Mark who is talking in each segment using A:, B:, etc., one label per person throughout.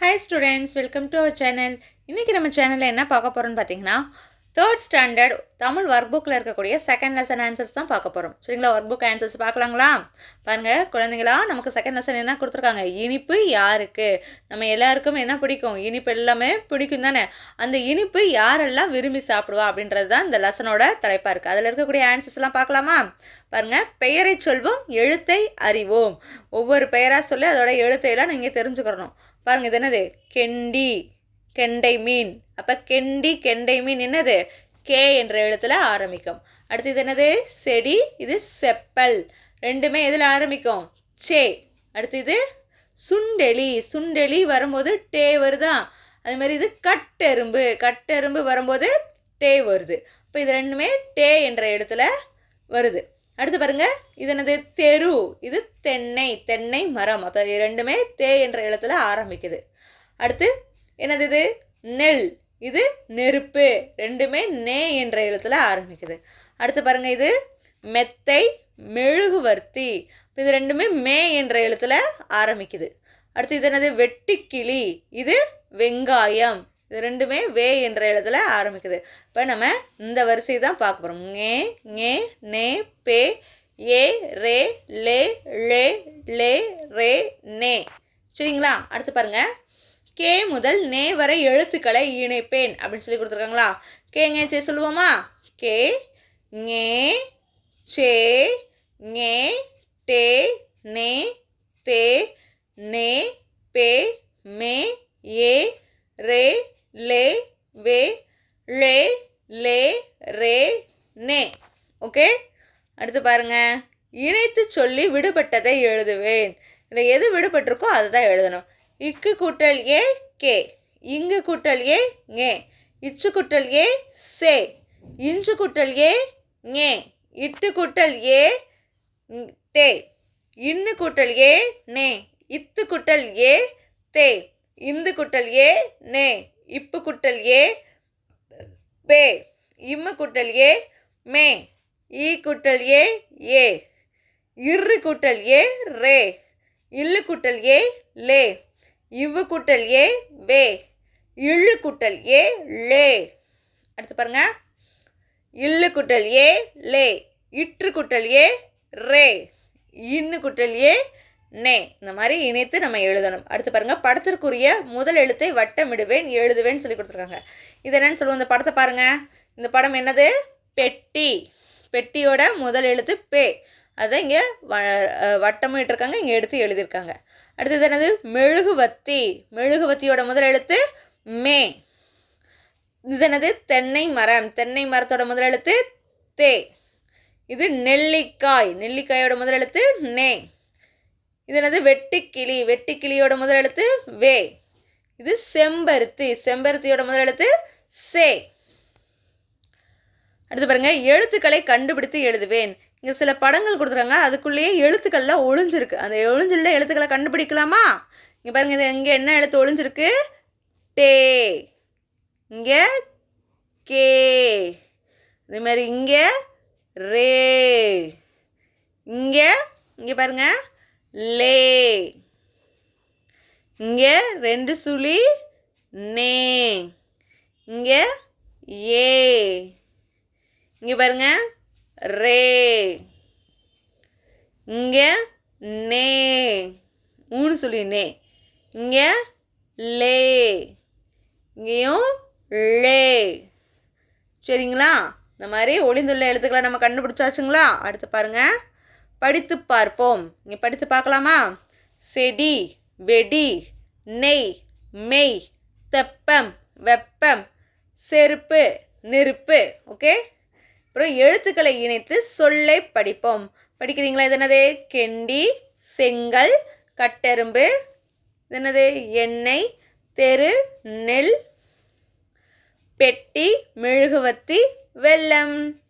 A: Hi students welcome to our channel இன்றைக்கி நம்ம சேனலில் என்ன பார்க்க போகிறோன்னு பார்த்தீங்கன்னா தேர்ட் ஸ்டாண்டர்ட் தமிழ் ஒர்க் புக்கில் இருக்கக்கூடிய செகண்ட் லெசன் ஆன்சர்ஸ் தான் பார்க்க போகிறோம் சரிங்களா? ஒர்க் புக் ஆன்சர்ஸ் பார்க்கலாங்களா? பாருங்கள் குழந்தைங்களா நமக்கு செகண்ட் லெசன் என்ன கொடுத்துருக்காங்க? இனிப்பு யாருக்கு? நம்ம எல்லாருக்கும் என்ன பிடிக்கும்? இனிப்பு எல்லாமே பிடிக்கும் தானே? அந்த இனிப்பு யாரெல்லாம் விரும்பி சாப்பிடுவா அப்படின்றது தான் இந்த லெசனோட தலைப்பாக இருக்குது அதில் இருக்கக்கூடிய ஆன்சர்ஸ்லாம் பார்க்கலாமா? பாருங்கள் பெயரை சொல்வோம் எழுத்தை அறிவோம். ஒவ்வொரு பெயராக சொல்லி அதோட எழுத்தையெல்லாம் நீங்கள் தெரிஞ்சுக்கிறணும் பாருங்கள் இது என்னது? கெண்டி. கெண்டை மீன். அப்போ கெண்டி கெண்டை மீன் என்னது? கே என்ற எழுத்துல ஆரம்பிக்கும். அடுத்து இது என்னது? செடி இது செப்பல். ரெண்டுமே எதில் ஆரம்பிக்கும்? சே. அடுத்து இது சுண்டெலி. சுண்டெலி வரும்போது டே வருதா? அது மாதிரி இது கட்டெரும்பு. கட்டெரும்பு வரும்போது டே வருது. இப்போ இது ரெண்டுமே டே என்ற இடத்துல வருது. அடுத்து பாருங்க. இது என்னது? தெரு. இது தென்னை. தென்னை மரம். அப்போ இது ரெண்டுமே தே என்ற இடத்துல ஆரம்பிக்குது. அடுத்து என்னது இது? நெல். இது நெருப்பு. ரெண்டுமே நே என்ற எழுத்துல ஆரம்பிக்குது. அடுத்து பாருங்க இது. மெத்தை மெழுகுவர்த்தி. இப்போ இது ரெண்டுமே மே என்ற எழுத்துல ஆரம்பிக்குது. அடுத்து இது என்னது? வெட்டிக்கிளி. இது வெங்காயம். இது ரெண்டுமே வே என்ற எழுத்துல ஆரம்பிக்குது. இப்போ நம்ம இந்த வரிசை தான் பார்க்க போகிறோம் ஞே ஞே நே பே ஏ ரே லே லே லே ரே நே. சரிங்களா? அடுத்து பாருங்கள் முதல் நே வரை எழுத்துக்களை இணைப்பேன் அப்படின்னு சொல்லி கொடுத்துருக்காங்களா? கேங்க சே சொல்லுவோமா? கே ஞே சே ஞே டே நே தே நே பே மே ஏ ரே லே வே லே லே ரே நே. ஓகே? அடுத்து பாருங்க. இணைத்து சொல்லி விடுபட்டதை எழுதுவேன். இதில் எது விடுபட்டிருக்கோ அதை தான் எழுதணும். இக்கு கூட்டல் ஏ கே இங்கு கூட்டல் ஏ ஞே இச்சு கூட்டல் ஏ சே இஞ்சு கூட்டல் ஏ ஞே இட்டு கூட்டல் ஏ தே இன்னு கூட்டல் ஏ நே இத்து குட்டல் ஏ தே இந்து குட்டல் ஏ நே இப்பு குட்டல் ஏ பே இம்மு குட்டல் ஏ மே ஈ குட்டல் ஏ ஏ இரு குட்டல் ஏ ரே இல்லு குட்டல் ஏ லே இவ்வு குட்டல் ஏ வே. இழு குட்டல் ஏ லே. அடுத்து பாருங்க. இல்லு குட்டல் ஏ லே. இற்று குட்டல் ஏ ரே. இன்னு குட்டல் ஏ நே. இந்த மாதிரி இணைத்து நம்ம எழுதணும். அடுத்து பாருங்க. படத்திற்குரிய முதல் எழுத்தை வட்டமிடுவேன் எழுதுவேன்னு சொல்லி கொடுத்துருக்காங்க. இது என்னன்னு சொல்லுவோம். இந்த படத்தை பாருங்க. இந்த படம் என்னது? பெட்டி. பெட்டியோட முதல் எழுத்து பே. அதை இங்கே வ அஹ் வட்டமும் இங்கே எடுத்து எழுதியிருக்காங்க. அடுத்தது என்னது? மெழுகுவத்தி. மெழுகுவத்தியோட முதல் எழுத்து மே. இது என்னது? தென்னை மரம். தென்னை மரத்தோட முதல் எழுத்து தே. இது நெல்லிக்காய். நெல்லிக்காயோட முதல் எழுத்து நே. இது என்னது? வெட்டுக்கிளி. வெட்டுக்கிளியோட முதல் எழுத்து வே. இது செம்பருத்தி. செம்பருத்தியோட முதல் எழுத்து சே. அடுத்து பாருங்கள் எழுத்துக்களை கண்டுபிடித்து எழுதுவேன். இங்கே சில படங்கள் கொடுத்துருக்காங்க. அதுக்குள்ளேயே எழுத்துக்கள்லாம் ஒளிஞ்சிருக்கு. அந்த ஒளிஞ்சுள்ள எழுத்துக்களை கண்டுபிடிக்கலாமா? இங்கே பாருங்கள் இது இங்கே என்ன எழுத்து ஒளிஞ்சிருக்கு? டே. இங்கே கே. இதே மாதிரி இங்கே ரே. இங்கே இங்கே பாருங்க லே. இங்கே ரெண்டு சுழி நே. இங்கே ஏ. இங்கே பாருங்க ரே. இங்கே நே. ஊன்னு சொல்லி நே. இங்கே லே. இங்கேயும் லே. சரிங்களா? இந்த மாதிரி ஒளிந்துள்ள எழுத்துக்களை நம்ம கண்டுபிடிச்சாச்சுங்களா? அடுத்து பாருங்கள் படித்து பார்ப்போம். இங்கே படித்து பார்க்கலாமா? செடி வெடி நெய் மெய் தெப்பம் வெப்பம் செருப்பு நெருப்பு. ஓகே? அப்புறம் எழுத்துக்களை இணைத்து சொல்லை படிப்போம். படிக்கிறீங்களா? இது என்னது? கெண்டி செங்கல் கட்டெரும்பு. இது என்னது? எண்ணெய் தெரு நெல் பெட்டி மெழுகுவத்தி வெள்ளம்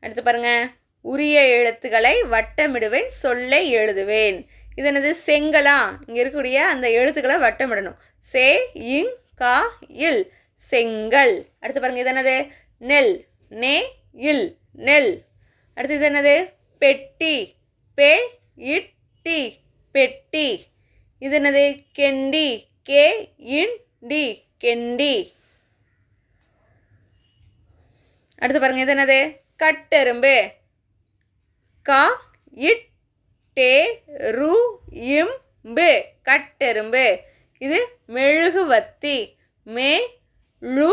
A: அடுத்து பாருங்க. உரிய எழுத்துக்களை வட்டமிடுவேன் சொல்லை எழுதுவேன். இது என்னது? செங்கலா. இங்கே இருக்கக்கூடிய அந்த எழுத்துக்களை வட்டமிடணும். சே இங் கா இல். செங்கல். அடுத்து பாருங்க. இது என்னது? நெல். நே இல் நெல். அடுத்தது என்னது? பெட்டி. பே இட்டி பெட்டி. இது என்னது? கெண்டி. கே இன் டி. கெண்டி. அடுத்து பாருங்க இது என்னது? கட்டெரும்பு. கா இட் டே ரு இம் பு கட்டெரும்பு. இது மெழுகுவத்தி. மே லு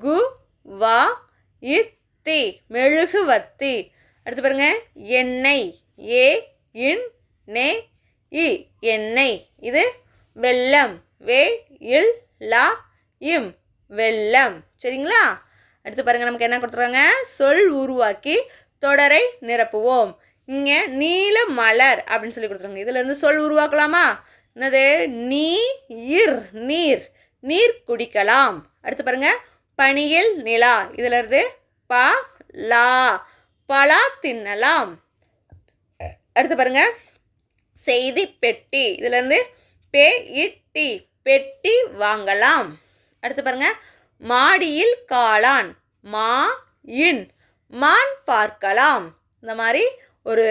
A: கு வா இத் இத்தி மெழுகுவத்தி அடுத்து பாருங்க. எண்ணெய். ஏ இன் நே இ. எண்ணெய். இது வெல்லம் வே இல் லா இம். வெல்லம் சரிங்களா? அடுத்து பாருங்க நமக்கு என்ன கொடுத்துருக்காங்க? சொல் உருவாக்கி தொடரை நிரப்புவோம். இங்கே நீல மலர் அப்படின்னு சொல்லி கொடுத்துருங்க இதுல இருந்து சொல் உருவாக்கலாமா? என்னது? நீர் நீர். நீர் குடிக்கலாம். அடுத்து பாருங்க. பனியில் நிலா. இதுலேருந்து ப லா பலா தின்னலாம். அடுத்து பாருங்க. செய்தி பெட்டி. இதுலேருந்து பே இட்டி பெட்டி வாங்கலாம். அடுத்து பாருங்க. மாடியில் காளான் மா இன் மான் பார்க்கலாம். இந்த மாதிரி ஒரு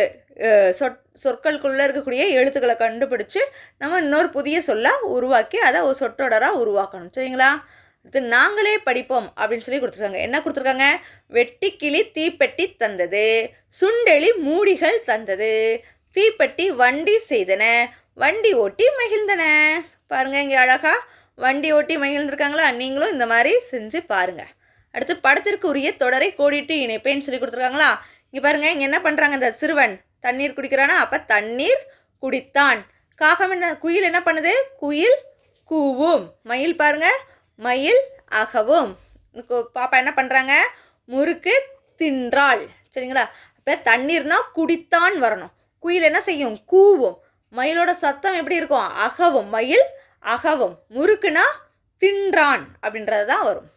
A: சொற் சொற்களுக்குள்ளே இருக்கக்கூடிய எழுத்துக்களை கண்டுபிடிச்சு நம்ம இன்னொரு புதிய சொல்ல உருவாக்கி அதை ஒரு சொற்றொடராக உருவாக்கணும். சரிங்களா? அடுத்து நாங்களே படிப்போம் அப்படின்னு சொல்லி கொடுத்துருக்காங்க. என்ன கொடுத்துருக்காங்க? வெட்டுக்கிளி தீப்பெட்டி தந்தது சுண்டெலி மூடிகள் தந்தது தீப்பெட்டி வண்டி செய்தன வண்டி ஓட்டி மகிழ்ந்தன. பாருங்க இங்கே அழகா வண்டி ஓட்டி மகிழ்ந்திருக்காங்களா? நீங்களும் இந்த மாதிரி செஞ்சு பாருங்க. அடுத்து படத்திற்கு உரிய தொடரை கோடிட்டு இணைப்பேன்னு சொல்லி கொடுத்துருக்காங்களா? இங்கே பாருங்க இங்கே என்ன பண்ணுறாங்க இந்த சிறுவன்? தண்ணீர் குடிக்கிறானா? அப்போ தண்ணீர் குடித்தான். காகம் என்ன குயில் என்ன பண்ணுது? குயில் கூவும். மயில் பாருங்க மயில் அகவும். பாப்பா என்ன பண்ணுறாங்க முறுக்கு தின்றாள். சரிங்களா? இப்போ தண்ணீர்னா குடித்தான் வரணும். குயில் என்ன செய்யும்? கூவும். மயிலோட சத்தம் எப்படி இருக்கும்? அகவும். மயில் அகவும். முறுக்குனா தின்றான் அப்படின்றது தான் வரும்.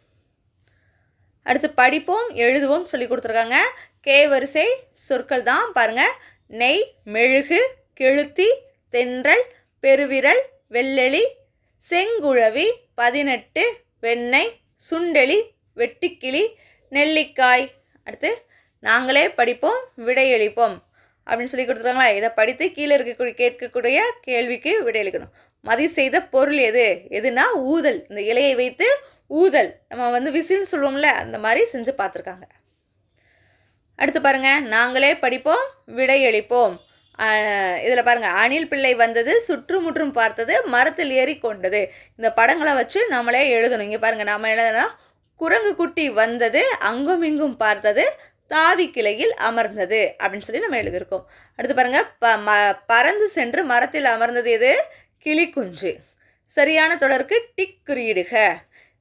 A: அடுத்து படிப்போம் எழுதுவோம் சொல்லி கொடுத்துருக்காங்க. கே வரிசை சொற்கள் தான். பாருங்க. நெய் மெழுகு கெளுத்தி தென்றல் பெருவிரல் வெள்ளெளி செங்குழவி பதினெட்டு வெண்ணெய் சுண்டெலி வெட்டுக்கிளி நெல்லிக்காய். அடுத்து நாங்களே படிப்போம் விடையளிப்போம் அப்படின்னு சொல்லி கொடுத்துருவாங்களா? இதை படித்து கீழே இருக்கக்கூடிய கேட்கக்கூடிய கேள்விக்கு விடையளிக்கணும் மதி செய்த பொருள் எது? எதுனா ஊதல். இந்த இலையை வைத்து ஊதல். நம்ம வந்து விசில்னு சொல்லுவோம்ல அந்த மாதிரி செஞ்சு பார்த்துருக்காங்க. அடுத்து பாருங்க நாங்களே படிப்போம் விடையளிப்போம் இதில் பாருங்கள் அணில் பிள்ளை வந்தது சுற்றுமுற்றும் பார்த்தது மரத்தில் ஏறி கொண்டது. இந்த படங்களை வச்சு நம்மளே எழுதணும். இங்கே பாருங்கள் நாம் எழுதுனா குரங்கு குட்டி வந்தது அங்கும் இங்கும் பார்த்தது தாவி கிளையில் அமர்ந்தது அப்படின்னு சொல்லி நம்ம எழுதியிருக்கோம். அடுத்து பாருங்கள் ப ம பறந்து சென்று மரத்தில் அமர்ந்தது எது? கிளிக்குஞ்சு. சரியான தொடருக்கு டிக் குறியிடுக.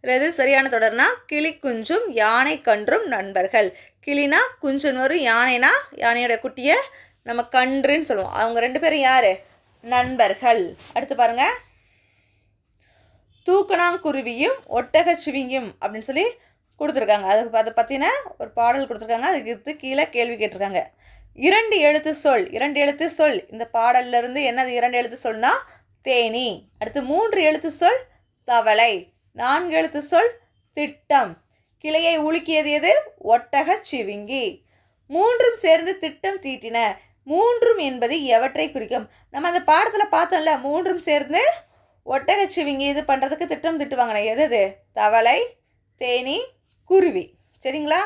A: இது எது சரியான தொடர்னா கிளி குஞ்சும் யானை கன்றும் நண்பர்கள். கிளினா குஞ்சுன்னு வரும் யானைனா யானையோட குட்டியை நம்ம கன்றுன்னு சொல்லுவோம். அவங்க ரெண்டு பேரும் யார்? நண்பர்கள். அடுத்து பாருங்க. தூக்கணாங்குருவியும் ஒட்டகச்சிவிங்கியும் அப்படின்னு சொல்லி கொடுத்துருக்காங்க. அதுக்கு அதை பற்றின ஒரு பாடல் கொடுத்துருக்காங்க. அதுக்கு கீழே கேள்வி கேட்டிருக்காங்க. இரண்டு எழுத்து சொல் இரண்டு எழுத்து சொல். இந்த பாடல்ல இருந்து என்னது இரண்டு எழுத்து சொல்னா? தேனி. அடுத்து மூன்று எழுத்து சொல் தவளை. நான்கு எழுத்து சொல் திட்டம். கிளையை உலுக்கியது எது? ஒட்டகச் சிவிங்கி. மூன்றும் சேர்ந்து திட்டம் தீட்டின. மூன்றும் என்பது எவற்றை குறிக்கும்? நம்ம அந்த பாடத்தில் பார்த்தோம்ல மூன்றும் சேர்ந்து ஒட்டகச்சிவிங்கி இது பண்ணுறதுக்கு திட்டம் திட்டுவாங்கண்ணே எது எது தவளை தேனி குருவி. சரிங்களா?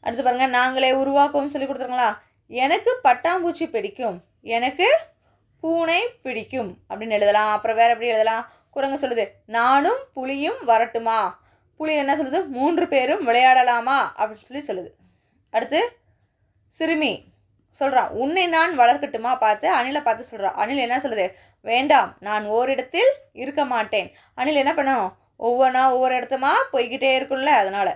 A: அடுத்து பாருங்கள் நாங்களே உருவாக்குவோம் சொல்லி கொடுத்துருங்களா எனக்கு பட்டாம்பூச்சி பிடிக்கும். எனக்கு பூனை பிடிக்கும். அப்படின்னு எழுதலாம். அப்புறம் வேறு எப்படி எழுதலாம்? குரங்கு சொல்லுது நானும் புலியும் வரட்டுமா? புலி என்ன சொல்லுது? மூன்று பேரும் விளையாடலாமா? அப்படின்னு சொல்லி சொல்லுது. அடுத்து சிறுமி. சொல்கிறான் உன்னை நான் வளர்க்கட்டுமா? பார்த்து அணிலை பார்த்து சொல்கிறான் அணில் என்ன சொல்லுது? வேண்டாம் நான் ஓரிடத்தில் இருக்க மாட்டேன். அணில் என்ன பண்ணும்? ஒவ்வொன்றா ஒவ்வொரு இடத்துமா போய்கிட்டே இருக்கும்ல அதனால்.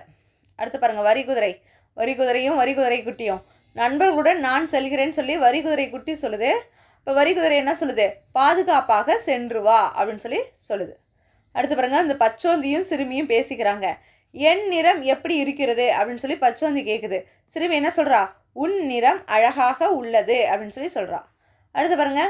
A: அடுத்து பாருங்கள் வரி குதிரை. வரி குதிரையும் வரி குதிரை குட்டியும். நண்பர்களுடன் நான் செல்கிறேன்னு சொல்லி வரி குதிரை குட்டி சொல்லுது. இப்போ வரி குதிரை என்ன சொல்லுது? பாதுகாப்பாக சென்று வா அப்படின்னு சொல்லி சொல்லுது. அடுத்து பாருங்கள் அந்த பச்சோந்தியும் சிறுமியும் பேசிக்கிறாங்க. என் நிறம் எப்படி இருக்கிறது அப்படின்னு சொல்லி பச்சோந்தி கேட்குது சிறுமி என்ன சொல்கிறா உன் நிறம் அழகாக உள்ளது அப்படின்னு சொல்லி சொல்கிறா அடுத்து பாருங்க.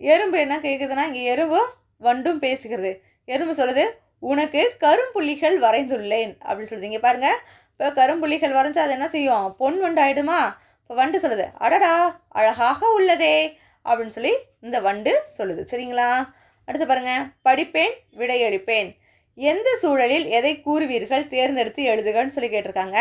A: எறும்பு என்ன கேட்குதுன்னா இங்கே எறும்பும் வண்டும் பேசுகிறது. எறும்பு சொல்லுது உனக்கு கரும்புள்ளிகள் வரைந்துள்ளேன் அப்படின்னு சொல்லுது. இங்கே பாருங்கள் இப்போ கரும்புள்ளிகள் வரைஞ்சா அது என்ன செய்யும்? பொன் வண்டாயிடுமா? இப்போ வண்டு சொல்லுது அடடா அழகாக உள்ளதே அப்படின்னு சொல்லி இந்த வண்டு சொல்லுது. சரிங்களா? அடுத்து பாருங்க. படிப்பேன் விடையளிப்பேன் எந்த சூழலில் எதை கூறுவீர்கள்? தேர்ந்தெடுத்து எழுதுகன்னு சொல்லி கேட்டிருக்காங்க.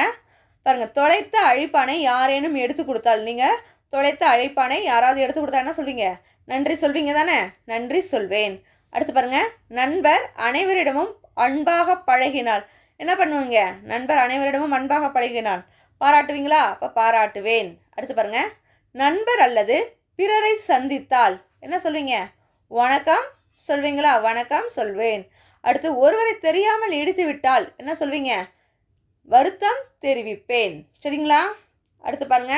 A: பாருங்கள் தொலைத்த அழைப்பானை யாரேனும் எடுத்து கொடுத்தால் நீங்கள் தொலைத்த அழைப்பானை யாராவது எடுத்து கொடுத்தா என்ன சொல்வீங்க? நன்றி சொல்வீங்க தானே? நன்றி சொல்வேன். அடுத்து பாருங்க நண்பர் அனைவரிடமும் அன்பாக பழகினால். என்ன பண்ணுவீங்க? நண்பர் அனைவரிடமும் அன்பாக பழகினால். பாராட்டுவீங்களா? அப்போ பாராட்டுவேன். அடுத்து பாருங்க நண்பர் அல்லது பிறரை சந்தித்தால் என்ன சொல்வீங்க? வணக்கம் சொல்வீங்களா? வணக்கம் சொல்வேன். அடுத்து ஒருவரை தெரியாமல் இடித்து விட்டால் என்ன சொல்வீங்க? வருத்தம் தெரிவிப்பேன். சரிங்களா? அடுத்து பாருங்க.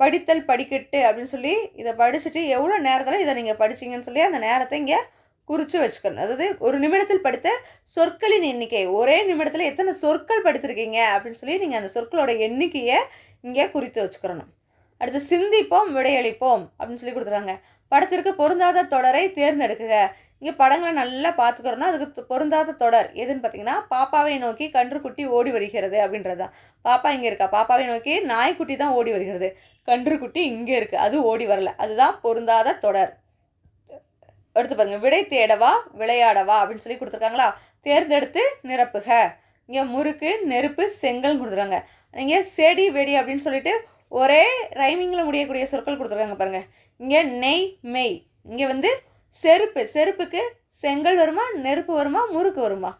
A: படித்தல் படிக்கட்டு அப்படின்னு சொல்லி இதை படிச்சுட்டு எவ்வளோ நேரத்தில் இதை நீங்கள் படிச்சீங்கன்னு சொல்லி அந்த நேரத்தை இங்கே குறித்து வச்சுக்கணும். அதாவது ஒரு நிமிடத்தில் படித்த சொற்களின் எண்ணிக்கை. ஒரே நிமிடத்தில் எத்தனை சொற்கள் படித்திருக்கீங்க? அப்படின்னு சொல்லி நீங்கள் அந்த சொற்களோட எண்ணிக்கையை இங்கே குறித்து வச்சுக்கிறணும் அடுத்து சிந்திப்போம் விடையளிப்போம் அப்படின்னு சொல்லி கொடுத்துறாங்க. படத்திற்கு பொருந்தாத தொடரை தேர்ந்தெடுக்குக. இங்கே படங்களை நல்லா பார்த்துக்கிறோன்னா அதுக்கு பொருந்தாத தொடர். எதுன்னு பார்த்தீங்கன்னா பாப்பாவை நோக்கி கன்றுக்குட்டி ஓடி வருகிறது அப்படின்றது தான். பாப்பா இங்கே இருக்கா? பாப்பாவை நோக்கி நாய்க்குட்டி தான் ஓடி வருகிறது. கன்றுக்குட்டி இங்கே இருக்குது அது ஓடி வரல. அதுதான் பொருந்தாத தொடர். எடுத்து பாருங்கள் விடை தேடவா? விளையாடவா? அப்படின்னு சொல்லி கொடுத்துருக்காங்களா? தேர்ந்தெடுத்து நிரப்புக. இங்கே முறுக்கு நெருப்பு செங்கல் கொடுத்துருக்காங்க. இங்கே செடி வெடி அப்படின்னு சொல்லிட்டு ஒரே ரைமிங்கில் முடியக்கூடிய சொற்கள் கொடுத்துருக்காங்க பாருங்கள் இங்கே நெய் மெய். இங்கே வந்து செருப்பு செருப்புக்கு செங்கல் வருமா நெருப்பு வருமா முறுக்கு வருமா?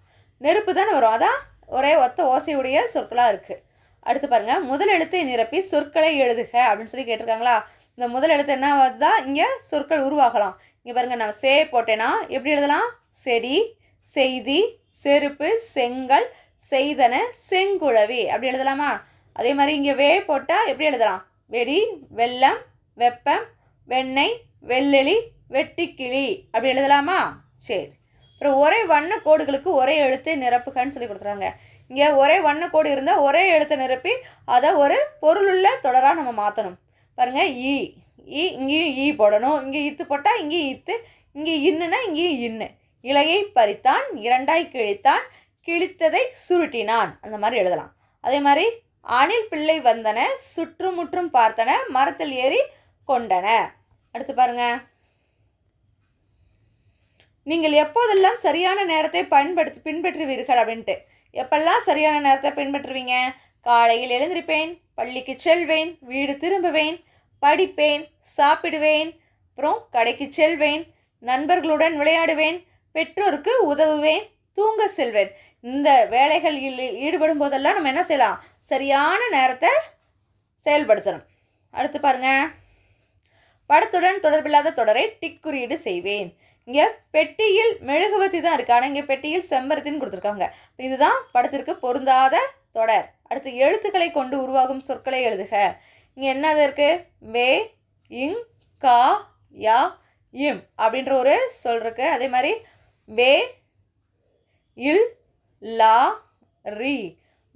A: நெருப்பு தானே வரும். அதான் ஒரே ஒத்த ஓசையுடைய சொற்களாக இருக்குது அடுத்து பாருங்கள் முதல் எழுத்தை நிரப்பி சொற்களை எழுதுக அப்படின்னு சொல்லி கேட்டிருக்காங்களா? இந்த முதல் எழுத்து என்ன தான் இங்கே சொற்கள் உருவாகலாம். இங்கே பாருங்கள் நான் சே போட்டேன்னா எப்படி எழுதலாம்? செடி செய்தி செருப்பு செங்கல் செய்தன செங்குழவி. அப்படி எழுதலாமா? அதே மாதிரி இங்கே வே போட்டால் எப்படி எழுதலாம்? வெடி வெள்ளம் வெப்பம் வெண்ணெய் வெள்ளெளி வெட்டிக்கிளி அப்படி எழுதலாமா? சரி. அப்புறம் ஒரே வண்ண கோடுகளுக்கு ஒரே எழுத்து நிரப்புகன்னு சொல்லி கொடுத்துறாங்க இங்கே ஒரே வண்ண கோடு இருந்தால் ஒரே எழுத்தை நிரப்பி அதை ஒரு பொருளுள்ள தொடராக நம்ம மாற்றணும் பாருங்கள் ஈ. ஈ இங்கேயும் ஈ போடணும். இங்கே இத்து போட்டால் இங்கேயும் இத்து இங்கே இன்னுனா இங்கேயும் இன்னு. இலையை பறித்தான் இரண்டாய் கிழித்தான் கிழித்ததை சுருட்டினான். அந்த மாதிரி எழுதலாம். அதே மாதிரி அணில் பிள்ளை வந்தன சுற்றுமுற்றும் பார்த்தன மரத்தில் ஏறி கொண்டன. அடுத்து பாருங்கள் நீங்கள் எப்போதெல்லாம் சரியான நேரத்தை பயன்படுத்தி பின்பற்றுவீர்கள் அப்படின்ட்டு. எப்பெல்லாம் சரியான நேரத்தை பின்பற்றுவீங்க? காலையில் எழுந்திருப்பேன் பள்ளிக்கு செல்வேன் வீடு திரும்புவேன் படிப்பேன் சாப்பிடுவேன் அப்புறம் கடைக்கு செல்வேன் நண்பர்களுடன் விளையாடுவேன் பெற்றோருக்கு உதவுவேன் தூங்க செல்வேன். இந்த வேலைகளில் ஈடுபடும் போதெல்லாம் நம்ம என்ன செய்யலாம்? சரியான நேரத்தை செயல்படுத்தணும். அடுத்து பாருங்க. படத்துடன் தொடர்பில்லாத தொடரை டிக் குறியீடு செய்வேன். இங்கே பெட்டியில் மெழுகுவத்தி தான் இருக்குது ஆனால் இங்கே பெட்டியில் செம்பருத்தின்னு கொடுத்துருக்காங்க. இதுதான் படத்திற்கு பொருந்தாத தொடர். அடுத்து எழுத்துக்களை கொண்டு உருவாகும் சொற்களை எழுதுக. இங்கே என்னது இருக்குது வே இங் கா யா இம் அப்படின்ற ஒரு சொல் இருக்குது அதே மாதிரி வே இல் லா ரி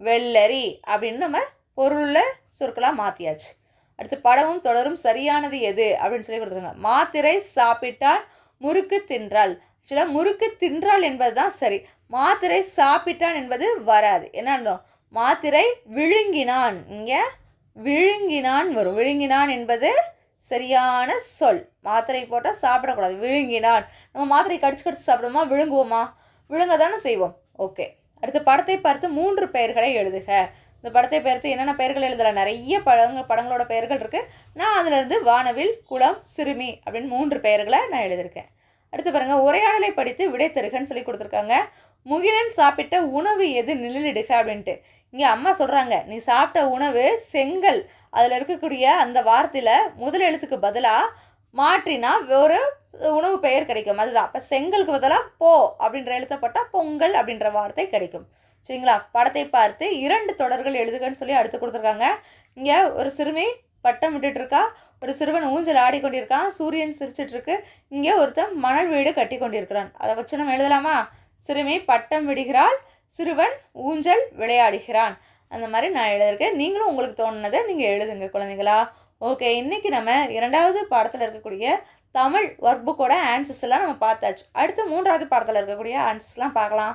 A: வெள்ளரி அப்படின்னு நம்ம பொருளில் சொற்களாக மாற்றியாச்சு அடுத்து படமும் தொடரும் சரியானது எது அப்படின்னு சொல்லி கொடுத்துருங்க மாத்திரை சாப்பிட்டால் முறுக்கு தின்றாள். ஆக்சுவலாக முறுக்கு தின்றாள் என்பது தான் சரி. மாத்திரை சாப்பிட்டான் என்பது வராது. என்ன மாத்திரை விழுங்கினான். இங்கே விழுங்கினான் வரும். விழுங்கினான் என்பது சரியான சொல். மாத்திரை போட்டால் சாப்பிடக்கூடாது. விழுங்கினான். நம்ம மாத்திரை கடிச்சு கடிச்சு சாப்பிடுமா விழுங்குவோமா? விழுங்க தானே செய்வோம். ஓகே அடுத்து படத்தை பார்த்து மூன்று பெயர்களை எழுதுக. இந்த படத்தை பெயர்த்து என்னென்ன பெயர்கள் எழுதலாம் நிறைய படங்கள் படங்களோட பெயர்கள் இருக்குது நான் அதிலிருந்து வானவில் குளம் சிறுமி அப்படின்னு மூன்று பெயர்களை நான் எழுதியிருக்கேன். அடுத்து பாருங்கள் உரையாடலை படித்து விடை தருகன்னு சொல்லி கொடுத்துருக்காங்க. முகிலன் சாப்பிட்ட உணவு எது நிழலிடுக அப்படின்ட்டு. இங்கே அம்மா சொல்கிறாங்க நீ சாப்பிட்ட உணவு செங்கல். அதில் இருக்கக்கூடிய அந்த வார்த்தையில் முதல் எழுத்துக்கு பதிலாக மாற்றினா ஒரு உணவு பெயர் கிடைக்கும். அதுதான். அப்போ செங்கலுக்கு பதிலாக போ அப்படின்ற எழுத்தப்பட்டால் பொங்கல் அப்படின்ற வார்த்தை கிடைக்கும். சரிங்களா? படத்தை பார்த்து இரண்டு தொடர்கள் எழுதுகன்னு சொல்லி அடுத்து கொடுத்துருக்காங்க. இங்கே ஒரு சிறுமி பட்டம் விட்டுட்ருக்கா ஒரு சிறுவன் ஊஞ்சல் ஆடிக்கொண்டிருக்கான் சூரியன் சிரிச்சிட்ருக்கு இங்கே ஒருத்தன் மணல் வீடு கட்டி கொண்டிருக்கிறான். அதை வச்சு நம்ம எழுதலாமா? சிறுமி பட்டம் விடுகிறாள். சிறுவன் ஊஞ்சல் விளையாடுகிறான். அந்த மாதிரி நான் எழுதியிருக்கேன். நீங்களும் உங்களுக்கு தோணுனதை நீங்கள் எழுதுங்க குழந்தைங்களா ஓகே இன்றைக்கி நம்ம இரண்டாவது பாடத்தில் இருக்கக்கூடிய தமிழ் ஒர்க் புக்கோட ஆன்சர்ஸ் எல்லாம் நம்ம பார்த்தாச்சு. அடுத்து மூன்றாவது பாடத்தில் இருக்கக்கூடிய ஆன்சர்ஸ்லாம் பார்க்கலாம்.